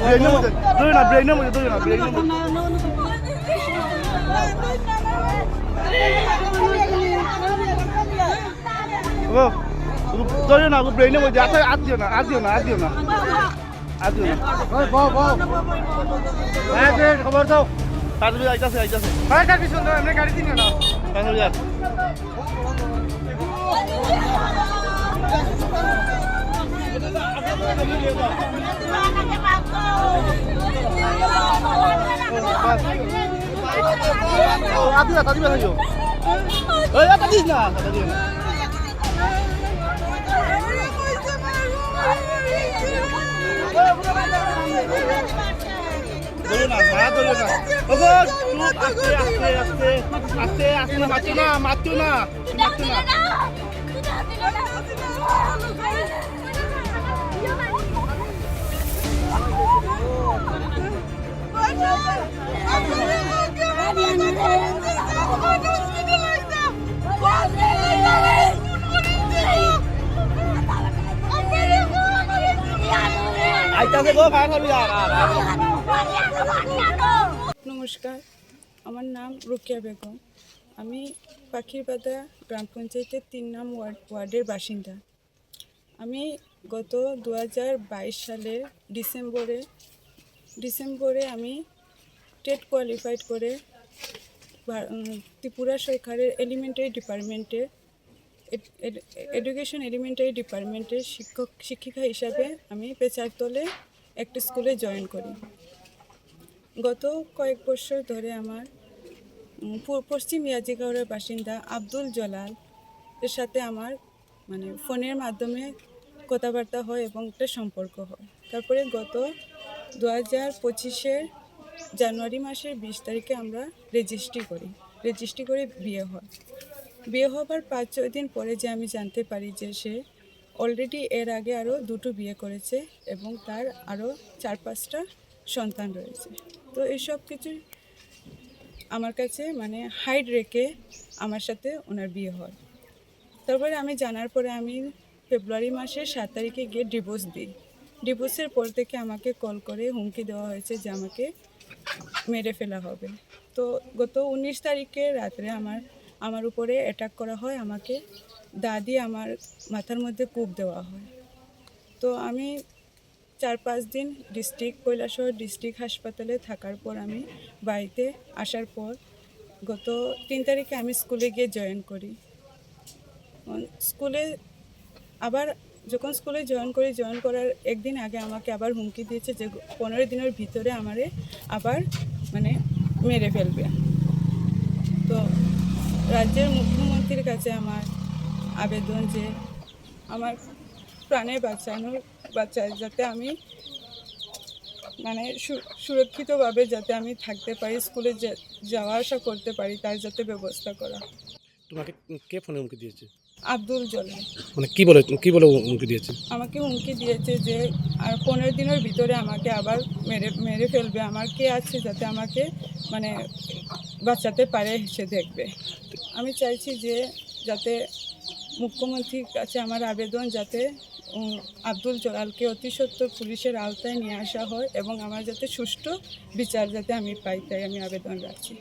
ব্রেনের মধ্যে ধরে না ব্রেনের মধ্যে ধরে না ব্রেনের মধ্যে ও ধরে না ব্রেনের মধ্যে আচ্ছা আর দিও না আর দিও না আর দিও না আর দিও না খবর দাও তাড়াতাড়ি আইতাছে আইতাছে ভাই কাকি সুন্দর আমরা গাড়ি দিন না তাড়াতাড়ি আস আদি না তাড়াতাড়ি বেরিয়ে ওই আটা দিস না না আস্তে আস্তে আস্তে না মারছো না মারছো না নমস্কার, আমার নাম রুকিয়া বেগম। আমি পাখিরবাদা গ্রাম পঞ্চায়েতের তিন নাম ওয়ার্ড, ওয়ার্ডের বাসিন্দা। আমি গত দুহাজার বাইশ সালের ডিসেম্বরে ডিসেম্বরে আমি টেট কোয়ালিফাইড করে ত্রিপুরা সরকারের এলিমেন্টারি ডিপার্টমেন্টে এডুকেশন এলিমেন্টারি ডিপার্টমেন্টের শিক্ষক, শিক্ষিকা হিসাবে আমি পেচারতলে একটা স্কুলে জয়েন করি। গত কয়েক বছর ধরে আমার পশ্চিম ইয়াজিগাঁওয়ের বাসিন্দা আব্দুল জলাল এর সাথে আমার মানে ফোনের মাধ্যমে কথাবার্তা হয় এবং একটা সম্পর্ক হয়। তারপরে গত দু হাজার পঁচিশের জানুয়ারি মাসের বিশ তারিখে আমরা রেজিস্ট্রি করি। রেজিস্ট্রি করে বিয়ে হয়। বিয়ে হবার পাঁচ, ছয় দিন পরে যে আমি জানতে পারি যে সে অলরেডি এর আগে আরও দুটো বিয়ে করেছে এবং তার আরও চার, পাঁচটা সন্তান রয়েছে। তো এইসব কিছু আমার কাছে মানে হাইড রেখে আমার সাথে ওনার বিয়ে হয়। তারপরে আমি জানার পরে আমি ফেব্রুয়ারি মাসের সাত তারিখে গিয়ে ডিভোর্স দিই। ডিভোর্সের পর থেকে আমাকে কল করে হুমকি দেওয়া হয়েছে যে আমাকে মেরে ফেলা হবে। তো গত উনিশ তারিখে রাত্রে আমার আমার উপরে অ্যাটাক করা হয়, আমাকে দা দিয়ে আমার মাথার মধ্যে কূপ দেওয়া হয়। তো আমি চার পাঁচ দিন ডিস্ট্রিক্ট কৈলাসহর ডিস্ট্রিক্ট হাসপাতালে থাকার পর আমি বাড়িতে আসার পর গত তিন তারিখে আমি স্কুলে গিয়ে জয়েন করি। স্কুলে আবার যখন স্কুলে জয়েন করি, জয়েন করার একদিন আগে আমাকে আবার হুমকি দিয়েছে যে পনেরো দিনের ভিতরে আমারে আবার মানে মেরে ফেলবে। তো রাজ্যের মুখ্যমন্ত্রীর কাছে আমার আবেদন যে আমার প্রাণে বাঁচানোর, বাঁচায়, যাতে আমি মানে সুরক্ষিতভাবে যাতে আমি থাকতে পারি, স্কুলে যাওয়া আসা করতে পারি, তার যাতে ব্যবস্থা করা। তোমাকে কে ফোনে হুমকি দিয়েছে? আব্দুল জলিল। মানে কি বলে কি বলে হুমকি দিয়েছে? আমাকে হুমকি দিয়েছে যে আর পনেরো দিনের ভিতরে আমাকে আবার মেরে মেরে ফেলবে। আমার কে আছে যাতে আমাকে মানে বাঁচাতে পারে সে দেখবে। আমি চাইছি যে যাতে মুখ্যমন্ত্রীর কাছে আমার আবেদন যাতে আব্দুল জলালকে অতি সত্বর পুলিশের আওতায় নিয়ে আসা হয় এবং আমার যাতে সুষ্ঠু বিচার যাতে আমি পাই তাই আমি আবেদন রাখছি।